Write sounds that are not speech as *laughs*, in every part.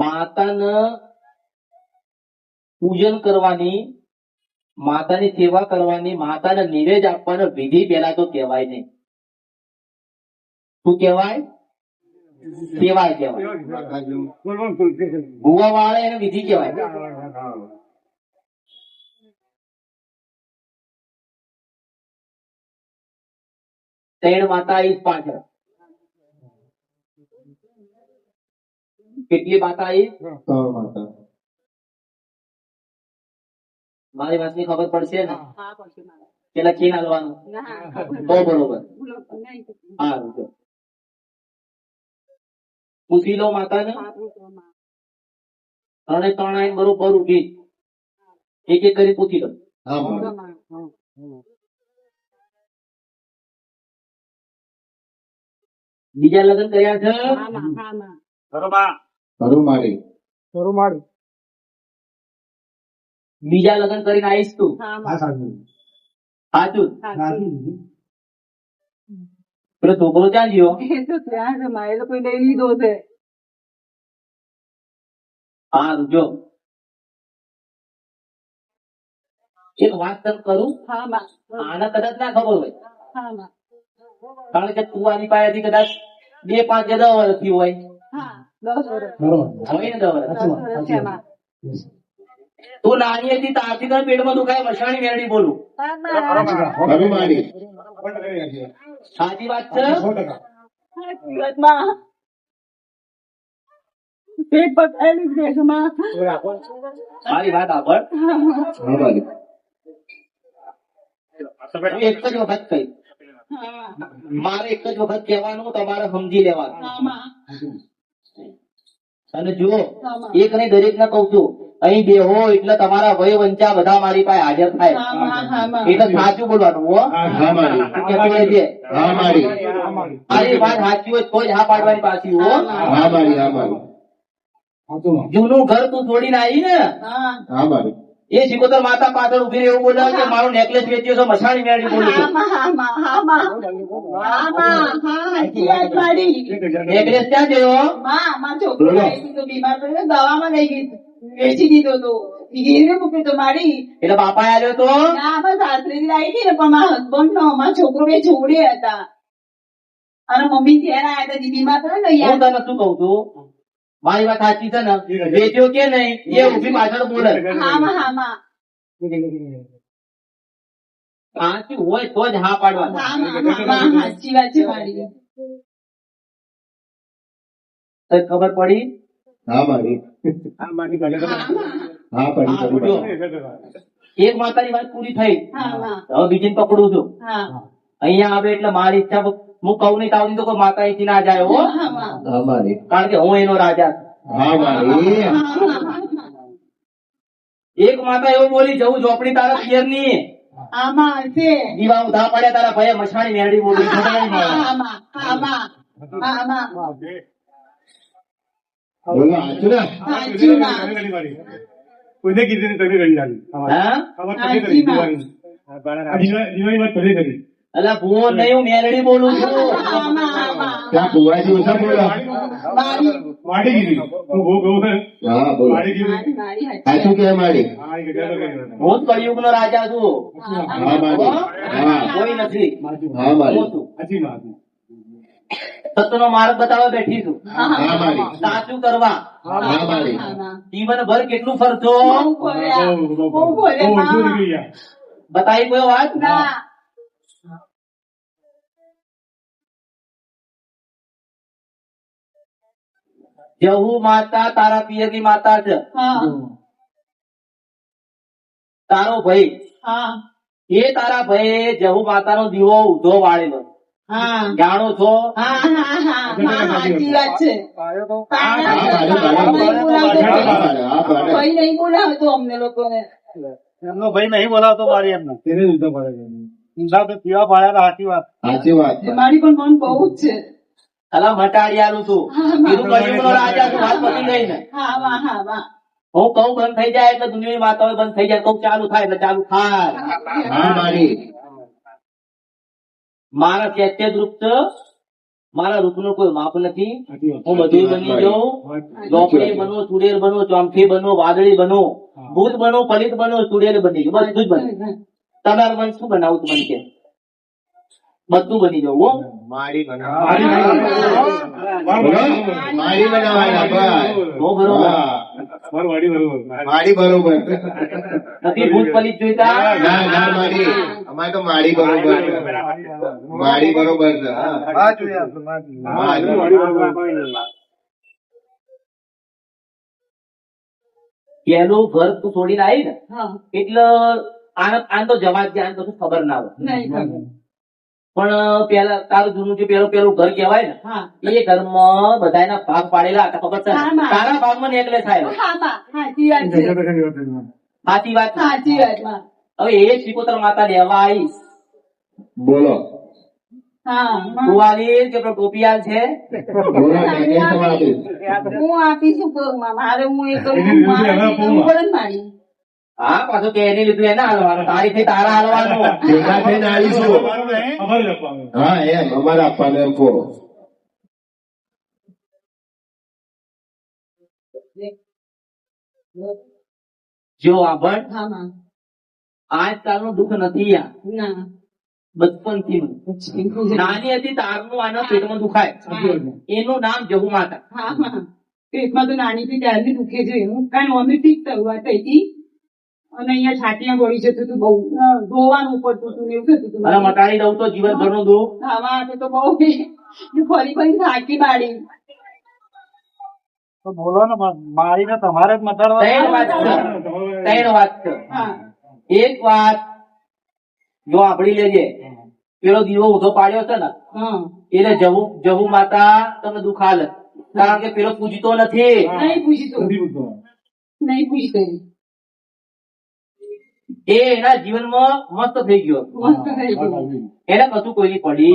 માતાને પૂજન કરવાની, માતાની સેવા કરવાની, માતાને નિવેદ આપવાનો વિધિ પેલા તો કહેવાય નહીં. શું કહેવાય? સેવાય કહેવાય. ભૂવા વાળે એને વિધિ કહેવાય. ત્રણ માતા આવી પાછળ કેટલી માતા આવી ત્રણ માતા મારી વાતની ખબર પડશે ને? હા. પછી મારે. પેલા ખીન હાલવાનું ના તો બરોબર. હા જો. પૂછી લો માતાને. ત્રણે ત્રણ આઈને બરોબર ઉઠી એક એક કરી પૂછી લો. બીજા લગ્ન કર્યા છે? હા ખરું મારી બીજા લગ્ન કરીને આવીશ તું. હા. સાચું સાચું. પેલો છોકરો ત્યાં ગયો? એ તો ત્યાં છે મારે તો કોઈ લઈ લીધો છે. હા જો. એક વાત તને કરું? હા માં. આને કદાચ ના ખબર હોય. હા માં. કારણ કે તું આની પાસેથી કદાચ બે પાંચ કે હોય. હા. હોય તું નાની હતી તારથી તને પેટમાં દુખાય મસાણી મેરડી બોલું. સાચી વાત છે? સાચી વાતમાં. પેટ વાત આગળ એક જ વખત કહી મારે એક જ વખત કહેવાનું તમારે સમજી લેવાનું. હા માં. અને જુઓ એક નહીં દરેક ને કઉ છું અહીં બેહો એટલે તમારા વય વંચા બધા મારી પાસે હાજર થાય. હા હા. એટલે સાચું બોલવાનું હો. મારી. હા વાત સાચી હોય તો જ હા પાડવાની પાછી હો. હા મારી હા મારી જૂનું ઘર તું છોડીને આવી ને. હા. હા મારી એ સિકોતર માતા પાછળ ઊભી એવું બોલાવે કે મારો નેકલેસ વેચ્યો છે મસાણી મેળી બોલું છું. નેકલેસ ક્યાં ગયો? માં, માં છોકરો આવી તો બીમાર પડ્યો દવામાં લઈ ગઈ વેચી દીધો તો. એટલે બાપા આવ્યો તો? સાસરી લાવી હતી ને પણ મારા હસબન્ડ નો મારા છોકરો બે જોડે હતા. અને મમ્મી ઘેર આયા હતા દીદી માં તને શું કઉ છું? મારી વાત સાચી છે ને? વેચ્યો કે નહીં એ ઊભી પાછળ બોલે. હા માં હા માં સાચું હોય તો જ હા મારી. ખબર પડી? હા મારી. હા પડી. એક માતાની વાત પૂરી થઈ. હવે બીજી પકડું છું. હા. અહીંયા આવે એટલે મારી ઈચ્છા હું કહું નહીં તાવ તો માતા અહીંથી ના જાય હો. કારણ કે હું એનો રાજા એક માતા એવું બોલી જવું ઝોપડી તારા પિયરની દીવા ઉધા પડ્યા તારા ભાઈ મછાણી મેળી બોલી કોઈને કીધું તમે કરી નાખી. ખબર સાચી તમે કરી, વાત. દિવાળી. આ દિવા- દિવાળી વાત કરી. અલા ભૂવો નહીં હું મેલડી બોલું છું. ત્યાં ઓછા તું હા સાચી કે હા, જ કળિયુગ નો રાજા છું. હા મારી કોઈ નથી. હા મારી સાચી વાત. સત્યનો માર્ગ બતાવવા બેઠી છું. સાચું કરવા. જીવન ભર કેટલું ગયા. બતાવી કોઈ વાત? ના. જહુ માતા તારા પિયરની માતા છે તારો ભાઈ એ તારા ભાઈ જહુ માતાનો દીવો ઉધો વાળેલો જાણો છો હા હા હા હા સાચી વાત છે હા મારી બરાબર. હા પાડે. કોઈ નહીં બોલાવતો એમનો ભાઈ નહીં બોલાવતો મારી એમને તેને જ ઉલટો પડે સાચી વાત સાચી વાત મારી પણ મન બહુ જ છે અલા મટાડિયાનું છું. કળિયુગનો રાજા છું વાત પતી ગઈ ને હા વાહ હા વાહ. હું કહું બંધ થઈ જાય એટલે દુનિયાની વાતો બંધ થઈ જાય કહું ચાલુ થાય એટલે ચાલુ થાય. હા મારી. મારા ચૈત્ય રૂપ છે મારા રૂપનું કોઈ માપ નથી. હું બધું બની જાઉં. ચોપડી બનો ચુડેલ બનો ચોમફી બનો વાદળી બનો ભૂત બનો પલિત બનો ચુડેલ બની બધું જ બને તમારે મન શું બનાવું તું મને કે? બધું બની જવું હો. મારી બનાવવાના મારી બનાવવાના બસ હો, બરોબર. હા. મારી બરોબર. નથી ભૂત પલિત જોઈતા? ના ના મારી. અમારે તો મારી બરોબર. છે. બરોબર. પેલું ઘર તું છોડીને આવી ને એટલે આને આને તો જવા જ આને તો ખબર ના હોય. પણ પેલા તારું જૂનું જે પેલું પેલું ઘર કહેવાય ને એ ઘરમાં બધાના ભાગ પાડેલા હતા ખબર છે. તારા ભાગમાં નેકલે થાય. સાચી વાત સાચી વાત હવે એ શ્રીપુત્ર માતા લેવા આવીશ બોલો. હા માં. તું કે પેલો છે? હું આપીશું મારે હું એ મારે હા પાછું કે એની લીધું એને હાલવાનું. તારી થઈ તારા હાલવાનું. ભેગા થઈને આવીશું. હા એમ અમારે આપવાનું એમ કહો. જો આભણ આજકાલનું દુઃખ નથી આ બચપનથી બચપનથી નાની હતી તારનું આના પેટમાં દુખાય. એનું નામ જહુ માતા. પેટમાં તો નાની થી ત્યારથી દુખે છે. હું કારણ અમે ઠીક શરૂઆત થઈ હતી. અને અહીંયા છાતીમાં ગોળી જતું હતું બહુ ધોવાનું પડતું હતું એવું થતું હતું અને મટાડી દઉં તો જીવન ભરનું દુઃખ હા તો બહુ ફરી ફરી થાકી પાડી તો બોલો ને મારીને તમારે જ ત્રણ વાત છે. ત્રણ વાત છે. એક વાત જો આપડી લેજે પેલો દીવો ઊંધો પાડ્યો છે ને હા. એટલે જવું જવું માતા તમે દુખાલ કારણ કે પેલો પૂજતો નથી. નહીં પૂજતો. નહીં પૂછતો એ એના જીવનમાં મસ્ત થઈ ગયો. મસ્ત થઈ ગયું. એને કશું કોઈની પડી.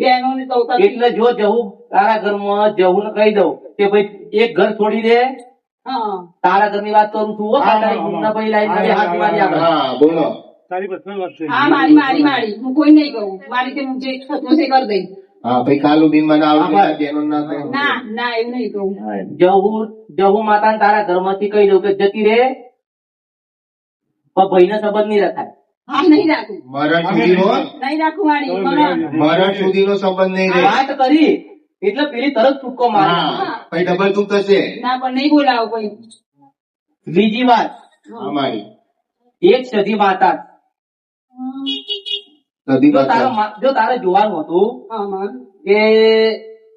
બહેનોને તો ઉતાર- એટલે જો જવું તારા ઘરમાં જવું ને કહી દઉં કે ભાઈ એક ઘર છોડી દે. તારા ઘરની વાત કરું છું હો, તારી ગુમના પછી લાઈન હાથ મારી આગળ. બોલો. તારી બધી વાત છે. હા મારી મારી મારી. હું કોઈ નહીં કહું. મારી તે હું જે કરી દઈ હા ભાઈ કાલું બી મને આવડે ના ના ના એવું નહીં કહું. જહુ જહુ માતાને તારા ઘરમાંથી કહી દઉં કે જતી રે. પણ ભાઈને સંબંધ નહીં રખાય મરણ સુધી સંબંધ નહીં વાત કરી એટલે પેલી તરત છૂટકો મારે. ડબલ તું થશે. ના પણ નહીં બોલાવો કોઈ. બીજી વાત. અમારી એક માતા જો તારે જોવાનું હતું કે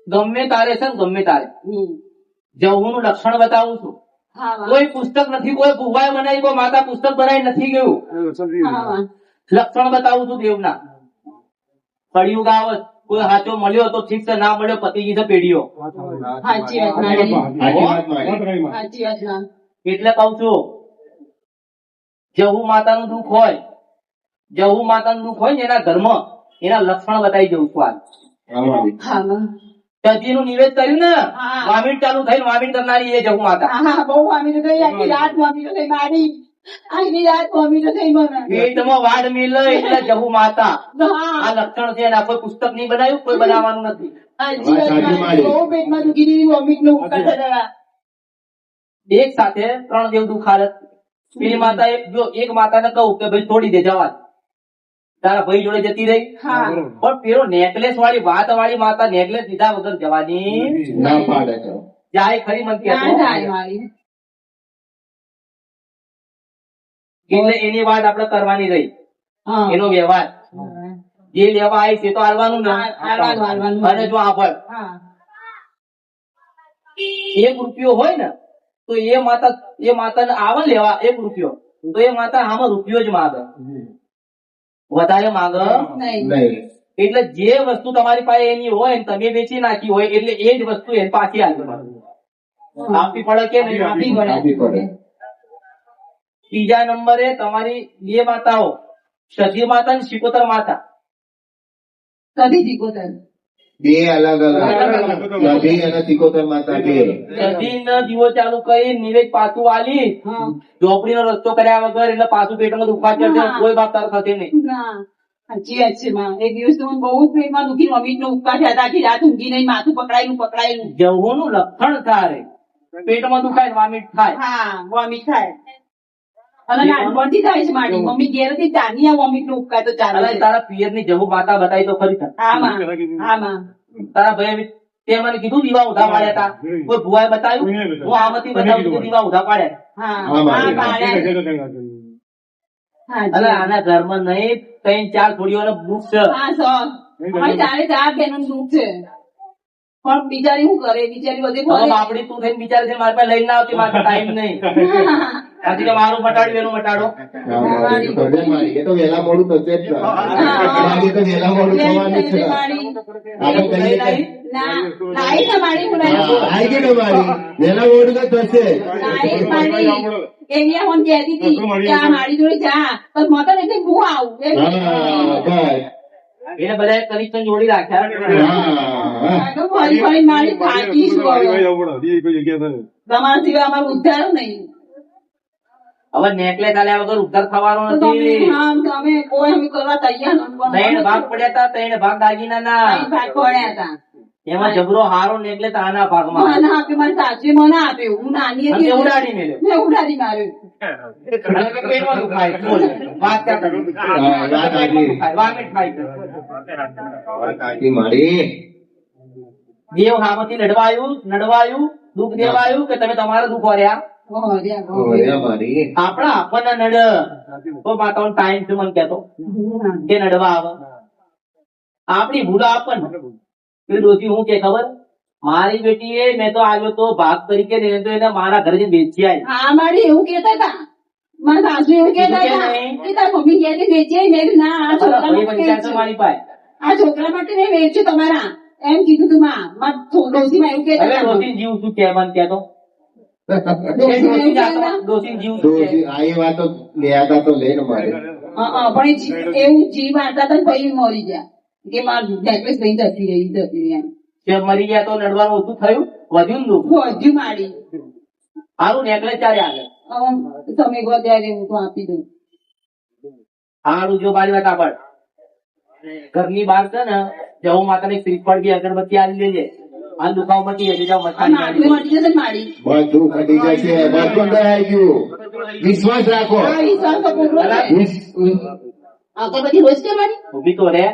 ગમે તારે છે ને ગમે તારે. જવું નું લક્ષણ બતાવું છું. કોઈ પુસ્તક નથી કોઈ ભુવાએ બનાવી કોઈ માતા પુસ્તક બનાવી નથી ગયું. લક્ષણ બતાવું છું દેવના. કળિયુગ આવત કોઈ હાચો મળ્યો તો ઠીક છે ના મળ્યો પતિ ગીધો પેઢીઓ. એટલે કઉ છું જહુ માતાનું દુઃખ હોય જહુ માતાનું દુઃખ હોય ને એના ધર્મ એના લક્ષણ બતાવી જવું છું આજ. નું નિવેદ કર્યું ને? હા. ચાલુ થઈને વામીણ કરનારી એ જવું માતા. હા બહુ મમ્મી થઈ આખી રાત મમ્મી થઈ મારી. આખી રાત મમ્મી થઈ મને. પેટમાં વાડ મિલ એટલે જહુ માતા. આ લક્ષણ છે કોઈ પુસ્તક નહીં બનાવ્યું? કોઈ બનાવવાનું નથી. બહુ પેટમાં દુખી દીધી નું. એક સાથે ત્રણ દેવ દુખારત પેલી માતા જો એક માતાને કહું કે ભાઈ છોડી દે જવા. તારા ભાઈ જોડે જતી રહી? પણ પેલો નેકલેસ વાળી વાત વાળી માતા નેકલેસ લીધા વગર જવાની. ના પાડે જાય ખરી મન એટલે એની વાત આપણે કરવાની રહી. એનો વ્યવહાર. જે લેવા આવી છે તો હાલવાનું ને. અને જો આગળ એક રૂપિયો હોય ને તો એ માતા એ માતાને આવે લેવા એક રૂપિયો. તો એ માતા આમાં રૂપિયો જ માગે. વધારે માંગ નહીં. એટલે જે વસ્તુ તમારી પાસે એની હોય ને તમે વેચી નાખી હોય એટલે એ જ વસ્તુ એ પાછી આપી આપવી પડે કે નહીં? આપવી પડે. ત્રીજા નંબરે તમારી બે માતાઓ સજી માતા અને શિકોતર માતા. કદી જીકોતર બે અલગ અલગ. અને તિકોતર માતા બે. સજી દીવો ચાલુ કરી નિવેદ પાછું વાલી ઝોપડી નો રસ્તો કર્યા વગર એટલે પાછું પેટમાં દુખવા ચડશે કોઈ વાત તાર થશે નહીં. સાચી વાત છે માં. એક દિવસ તો મને બહુ પેટમાં દુખી મમ્મી નો ઉપકાર થયા આખી રાત ઊંઘી નહીં માથું પકડાયેલું પકડાયેલું. જવું નું લક્ષણ થાય પેટમાં દુખાય વામિટ થાય. હા વોમિટ થાય. અને નાનપણથી થાય છે મારી. મમ્મી ઘેર હતી આ વોમિટ નો ઉપકા ચાલે તારા પિયરની જવું માતા બતાવી તો ખરી માં. હા તારા ભાઈ તે મને કીધું દીવા ઉધા પાડ્યા હતા કોઈ ભુવાએ બતાવ્યું? હું આમાંથી બતાવું દીવા ઉધા પાડ્યા હા હા, હા મારી. પાડ્યા. હા જી. અલા આના ઘરમાં નહીં ત્રણ ચાર છોડીઓને ભૂખ છે. ચારે ચાર બહેનો દુઃખ છે. પણ બિચારી શું કરે? બિચારી બધી આપડી તું થઈને બિચારી મારી પાસે લઈને આવતી મારે ટાઈમ નહીં. *laughs* આથી કે મારું મટાડ્યું એનું મટાડો હા, મારી. તો લે મારી. એ તો વહેલા મોડું થશે જ ને. તો વહેલા મોડું થવાનું છે આપણે કહીએ કે- ના નાઈ હું હા, નાઈ. આઈ ગઈ ને મારી વહેલા મોડું તો થશે જ. નાઈ મારી. એવી આ મને કહેતી હતી કે આ મારી જોડે જા પણ મતો એટલે હું આવું એને બધા કનેક્શન જોડી રાખ્યા. તમારા સિવાય અમારો ઉદ્ધાર નહીં હવે નેકલેસ આલ્યા વગર ઉદ્ધાર થવાનો નથી. તમે કોઈ અમે કરવા તૈયાર ત્રણ ભાગ પડ્યા હતા ત્રણ ભાગ દાગીના ના. ભાગ પડ્યા હતા એમાં જબરો હારો નેકલેસ આના ભાગમાં મને આપ્યું મારી સાસુએ મને આપ્યું હું નાની હતી ઉડાડી મેલ્યો. મેં ઉડાડી માર્યું. મારી. દેવ હામાંથી લડવાયું નડવાયું દુઃખ દેવાયું કે તમે તમારા દુઃખ વર્યા આપણા આપણને નડ. તો માતાનો ટાઈમ છે મને કેતો કે નડવા આવે. આપણી ભૂલો આપણને ડોશી હું કે ખબર? મારી બેટીએ મેં તો આવ્યો તો ભાગ તરીકે ને એને તો એને મારા ઘરે જઈને વેચી આવી હા મારી એવું કેતા હતા. મારા સાસુ એવું કેતા હતા? કે તારી મમ્મી ઘેરથી વેચી આવી. મેં ના આ છોકરા. મારી પાસે. આ છોકરા માટે મેં વેચ્યું તમારા. એમ કીધું તું માં. થો- ડોશીમાં એવું કેતા જીવ શું કે મને કહેતો? મારે. હા, હા, પણ એવું જીવ મારતા હતા ને મરી ગયા. કે મારું નેકલેસ લઈને જતી રહી જતી રહી એમ. મરી ગયા તો નડવાનું ઓછું થયું? વધ્યું ને દુઃખ હજુ મારી. સારું નેકલેસ ચાલે આગળ. હવે તમે ગો ત્યારે હું તો આપી દઉં. સારું જો મારી વાત આપણ ઘરની બહાર છે ને જવું માતાને શ્રીફળ બી અગરબત્તી આવી લેજે. આ દુખાવો મટી જશે જાઓ આ મટી જશે મારી. બધું ઘટી જશે. બધું કરાઈ ગયું. વિશ્વાસ રાખો. રોજ કરવાની ઊભી તો રે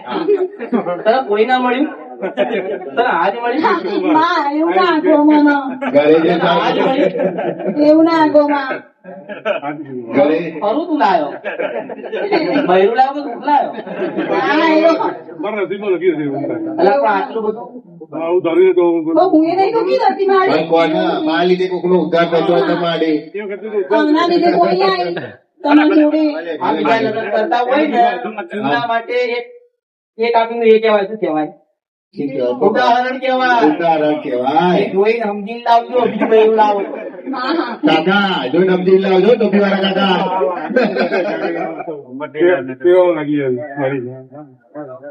તને કોઈ ના મળ્યું? એવું ના આપો મને. ઘરે જે આજ થાય મળ્યું? એવું ના આપો માં ઘરે ખરું તું લાયો. બૈરું લાવ્યો લાયો? આ એવું. અલા પણ આટલું હું એ નહીં દુખી થતી મારી. પણ કોના મા લીધે કોકનો ઉદ્ધાર થતો હોય તો માડી આમના લીધે કોઈ આવી તમારી જોડે. આ કરતા હોય ને એમના માટે એક એક આપીને એ કહેવાય શું કહેવાય? ઉદાહરણ જોઈને સમજીને લાવજો બીજું બૈરું લાવો કાકા લાવજો કાકા.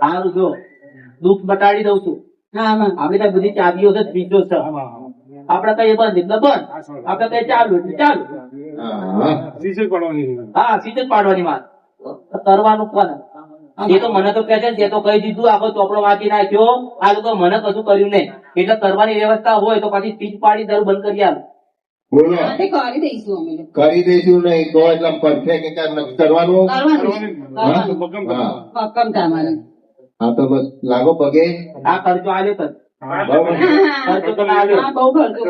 સારું જો. દુઃખ બતાડી દઉં છું. આપડે ત્યાં બધી ચાવીઓ છે સ્વીચો છે. આપડે કઈ બંધ એટલે બંધ આપડે કઈ ચાલુ એટલે ચાલુ. હા. સીધે પાડવાની વાત. કરવાનું કોને? એ તો મને તો કે છે જે તો કહી દીધું આખો ચોપડો વાંચી નાખ્યો. આ તો મને કશું કર્યું નહીં. એટલે કરવાની વ્યવસ્થા હોય તો પાછી સ્પીચ પાડી દર બંધ કરી આવે બોલો. કરી દઈશું અમે. કરી દઈશું નહીં તો એટલે પરફેક્ટ કરવાનું. કરવાનું? કરવાનું. તમારે હા તો બસ લાગો પગે. આ ખર્ચો આવ્યો ખર્ચો તમે આવ્યો બહુ ખર્ચો